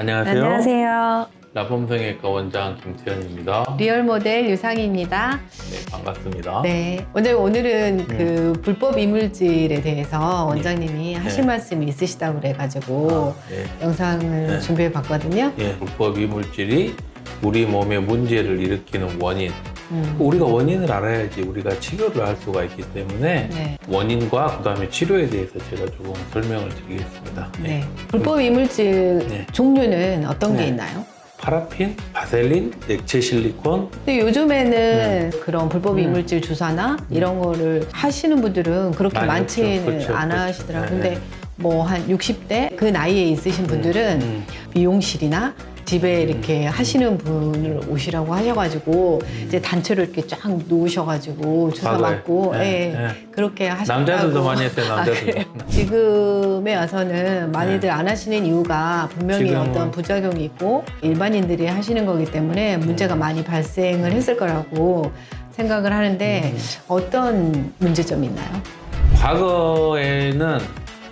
안녕하세요. 안녕하세요. 라폼성형외과 원장 김태현입니다. 리얼 모델 유상입니다. 네, 반갑습니다. 네. 원장님 오늘은 음. 그 불법 이물질에 대해서 원장님이 하실 말씀이 있으시다고 그래가지고 네. 영상을 네. 준비해 봤거든요. 예, 불법 이물질이 우리 몸에 문제를 일으키는 원인. 음. 우리가 원인을 알아야지 우리가 치료를 할 수가 있기 때문에 네. 원인과 그다음에 치료에 대해서 제가 조금 설명을 드리겠습니다. 네. 불법 이물질 네. 종류는 어떤 게 네. 있나요? 파라핀, 바셀린, 액체 실리콘, 근데 요즘에는 음. 그런 불법 이물질 주사나 이런 거를 하시는 분들은 그렇게 많지는. 그쵸, 안 그쵸. 하시더라고요. 네, 근데 네. 뭐한 60대 그 나이에 있으신 분들은 음, 미용실이나 집에 이렇게 하시는 분을 오시라고 하셔가지고 이제 단체로 이렇게 쫙 놓으셔가지고 주사 과거에. 맞고 네, 예, 네. 그렇게 하시고 남자들도 많이 했어요. 남자들도. 그래요? 지금에 와서는 많이들 안 하시는 이유가 분명히 네. 지금은- 어떤 부작용이 있고 일반인들이 하시는 거기 때문에 문제가 많이 발생을 했을 거라고 생각을 하는데 음. 어떤 문제점이 있나요? 과거에는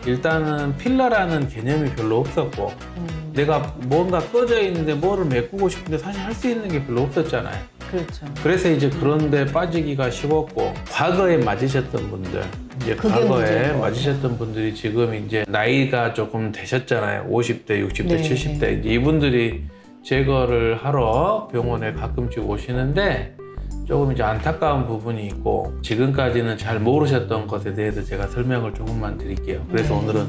일단은 필러라는 개념이 별로 없었고 음, 내가 뭔가 꺼져 있는데 뭐를 메꾸고 싶은데 사실 할 수 있는 게 별로 없었잖아요. 그렇죠. 그래서 이제 그런데 빠지기가 쉬웠고 과거에 맞으셨던 분들 이제 과거에 맞으셨던 분들이 지금 이제 나이가 조금 되셨잖아요. 50대, 60대, 네, 70대 이제 이분들이 제거를 하러 병원에 가끔씩 오시는데 조금 이제 안타까운 부분이 있고 지금까지는 잘 모르셨던 것에 대해서 제가 설명을 조금만 드릴게요. 그래서 네. 오늘은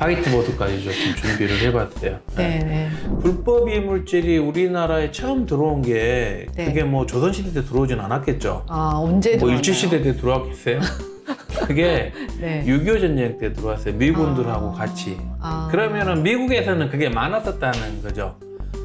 화이트보드까지 조금 준비를 해봤어요. 네, 네. 불법 이물질이 우리나라에 처음 들어온 게 네. 그게 뭐 조선시대 때 들어오진 않았겠죠. 아 언제 뭐 들어왔나요? 일제시대 때 들어왔겠어요? 그게 네. 6.25 전쟁 때 들어왔어요. 미군들하고 아. 같이. 아. 그러면은 미국에서는 그게 많았었다는 거죠.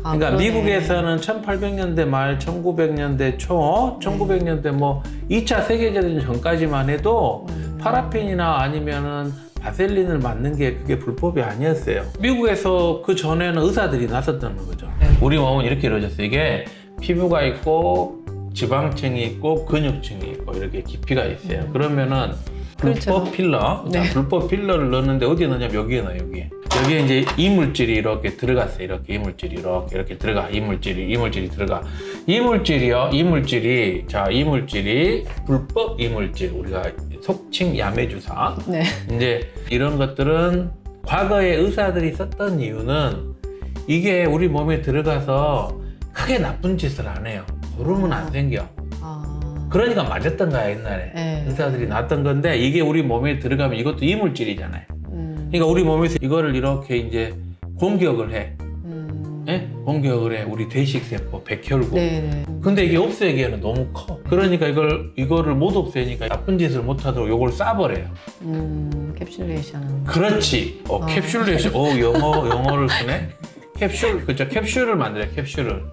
아, 그러니까 그러네. 미국에서는 1800년대 말, 1900년대 초, 1900년대 뭐 2차 세계대전 전까지만 해도 음. 파라핀이나 아니면은 바셀린을 맞는 게 그게 불법이 아니었어요. 미국에서 그 전에는 의사들이 나섰다는 거죠. 네. 우리 몸은 이렇게 이루어졌어요. 이게 피부가 있고 지방층이 있고 근육층이 있고 이렇게 깊이가 있어요. 그러면은 그렇죠. 불법 필러, 자, 네. 불법 필러를 넣는데 어디에 넣냐면 여기에 넣어요. 여기에. 여기에 이제 이물질이 이렇게 들어갔어요. 이렇게 이물질이 이렇게 이렇게 들어가. 이물질이 이물질이 들어가. 이물질이요. 이물질이 자 이물질이 불법 이물질 우리가 속칭 야매주사. 네. 이제 이런 것들은 과거에 의사들이 썼던 이유는 이게 우리 몸에 들어가서 크게 나쁜 짓을 안 해요. 고름은 안 생겨. 아. 그러니까 맞았던 거야 옛날에. 네. 의사들이 놨던 건데 이게 우리 몸에 들어가면 이것도 이물질이잖아요. 음. 그러니까 우리 몸에서 이거를 이렇게 이제 공격을 해. 음. 예? 공격을 해. 우리 대식세포, 백혈구. 네. 네. 근데 이게 없애기에는 너무 커. 그러니까 이걸 이거를 못 없애니까 나쁜 짓을 못 하도록 이걸 싸버려요. 음. 캡슐레이션. 그렇지. 어, 어. 캡슐레이션. 어, 영어 영어를 쓰네. 캡슐. 그죠? 캡슐을 만들어. 캡슐을.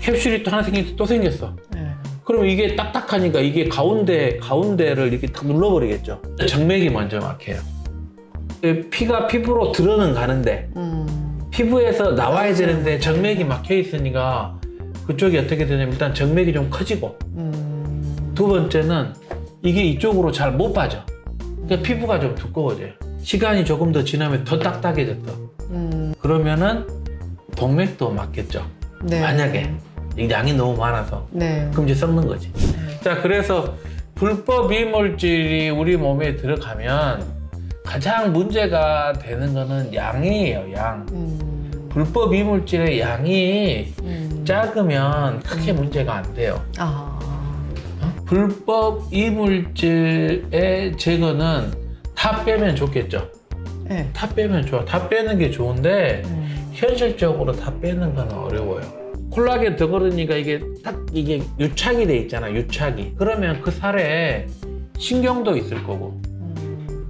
캡슐이 또 하나 생긴 또 생겼어. 네. 그럼 이게 딱딱하니까 이게 가운데 가운데를 이렇게 탁 눌러버리겠죠. 정맥이 먼저 막혀요. 이 피가 피부로 들어는 가는데 음. 피부에서 나와야 되는데 정맥이 막혀 있으니까 그쪽이 어떻게 되냐면 일단 정맥이 좀 커지고 음. 두 번째는 이게 이쪽으로 잘 못 빠져. 그러니까 피부가 좀 두꺼워져요. 시간이 조금 더 지나면 더 딱딱해졌다. 음. 그러면은 동맥도 막겠죠. 네. 만약에 이 양이 너무 많아서 네. 그럼 이제 썩는 거지. 자, 그래서 불법 이물질이 우리 몸에 들어가면 가장 문제가 되는 거는 양이에요, 양. 음. 불법 이물질의 양이 음. 작으면 크게 문제가 안 돼요. 아. 어? 불법 이물질의 제거는 다 빼면 좋겠죠. 네. 다 빼면 좋아. 다 빼는 게 좋은데 음. 현실적으로 다 빼는 건 어려워요. 콜라겐 덩어리니까 이게 딱 이게 유착이 돼 있잖아, 유착이. 그러면 그 살에 신경도 있을 거고, 음.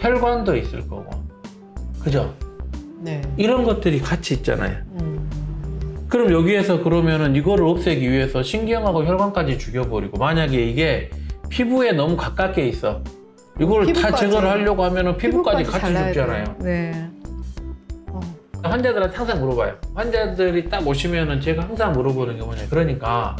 혈관도 있을 거고, 그죠? 네. 이런 것들이 같이 있잖아요. 음. 그럼 여기에서 그러면은 이거를 없애기 위해서 신경하고 혈관까지 죽여버리고, 만약에 이게 피부에 너무 가깝게 있어. 이걸 다 피부까지. 제거를 하려고 하면은 피부까지, 같이 잘라야 죽잖아요. 네. 어. 환자들한테 항상 물어봐요. 환자들이 딱 오시면은 제가 항상 물어보는 게 뭐냐. 그러니까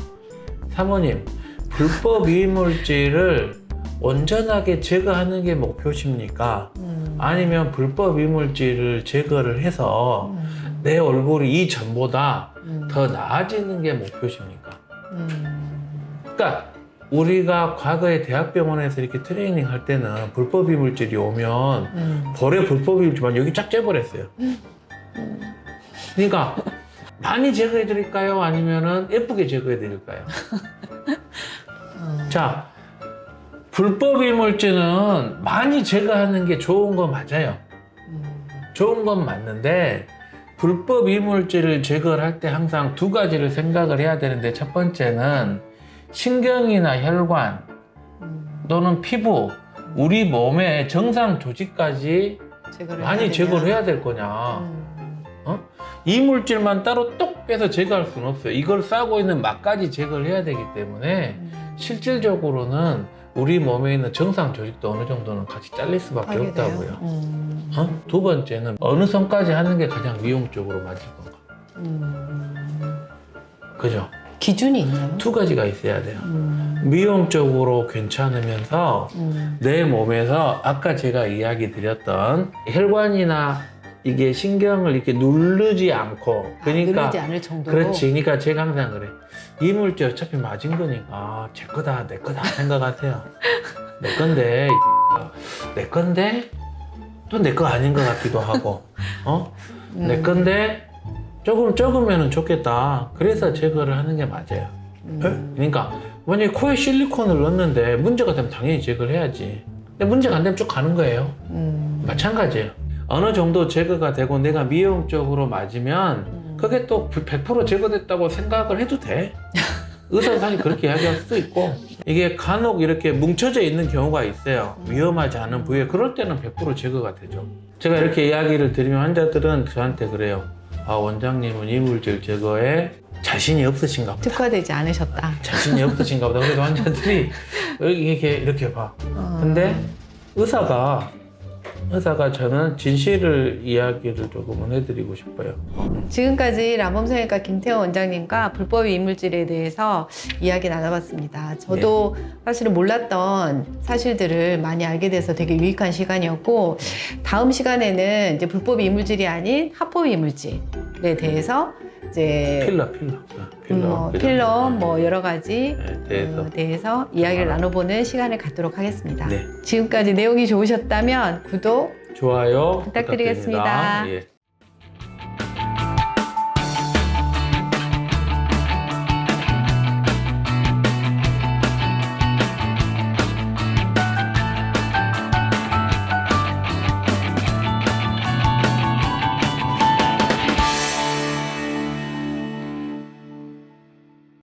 사모님 불법 이물질을 온전하게 제거하는 게 목표십니까? 음. 아니면 불법 이물질을 제거를 해서 음. 내 얼굴이 이전보다 음. 더 나아지는 게 목표십니까? 음. 그러니까 우리가 과거에 대학병원에서 이렇게 트레이닝 할 때는 불법 이물질이 오면 음. 볼에 불법 이물질만 여기 쫙 째버렸어요. 그러니까 많이 제거해 드릴까요? 아니면은 예쁘게 제거해 드릴까요? 음. 자, 불법 이물질은 많이 제거하는 게 좋은 건 맞아요. 음. 좋은 건 맞는데 불법 이물질을 제거를 할때 항상 두 가지를 생각을 해야 되는데 첫 번째는 신경이나 혈관 음. 또는 피부 우리 몸의 정상 조직까지 제거를 많이 해야 제거를? 해야 될 거냐 음. 이물질만 따로 똑 빼서 제거할 수는 없어요 이걸 싸고 있는 막까지 제거를 해야 되기 때문에 음. 실질적으로는 우리 몸에 있는 정상 조직도 어느 정도는 같이 잘릴 수밖에? 없다고요 음. 어? 두 번째는 어느 선까지 하는 게 가장 미용적으로 맞을 건가 음. 그죠? 기준이 있나요? 두 가지가 있어야 돼요. 음. 미용적으로 괜찮으면서 음. 내 몸에서 아까 제가 이야기 드렸던 혈관이나 이게 신경을 이렇게 누르지 않고 그러니까 누르지 않을 정도로 그렇지 그러니까 제가 항상 그래 이 물질 어차피 맞은 거니까 제 거다 내 거다 생각하세요 내 건데 내 건데 또 내 거 아닌 것 같기도 하고 어 음. 내 건데 조금 적으면 좋겠다. 그래서 제거를 하는 게 맞아요. 음. 예? 그러니까 만약에 코에 실리콘을 넣었는데 문제가 되면 당연히 제거를 해야지. 근데 문제가 안 되면 쭉 가는 거예요. 음. 마찬가지예요. 어느 정도 제거가 되고 내가 미용적으로 맞으면 음. 그게 또 100% 제거됐다고 생각을 해도 돼. 사실 그렇게 이야기할 수도 있고 이게 간혹 이렇게 뭉쳐져 있는 경우가 있어요. 위험하지 않은 부위에 그럴 때는 100% 제거가 되죠. 제가 이렇게 이야기를 드리면 환자들은 저한테 그래요. 아 원장님은 이물질 제거에 자신이 없으신가 보다. 특화되지 않으셨다. 자신이 없으신가 보다. 그래서 환자들이 이렇게 이렇게 봐. 어. 근데 의사가 의사가 저는 진실을 이야기를 조금은 해드리고 싶어요. 지금까지 람범성형외과 김태원 원장님과 불법 이물질에 대해서 이야기 나눠봤습니다. 저도 사실은 몰랐던 사실들을 많이 알게 돼서 되게 유익한 시간이었고 다음 시간에는 이제 불법 이물질이 아닌 합법 이물질에 대해서 이제 필러 필러 필러 음, 뭐? 필러 뭐 여러 가지 네, 대해서 어, 대해서 이야기를 나눠보는 시간을 갖도록 하겠습니다. 네. 지금까지 내용이 좋으셨다면 구독 좋아요 부탁드리겠습니다. 부탁드립니다. 예.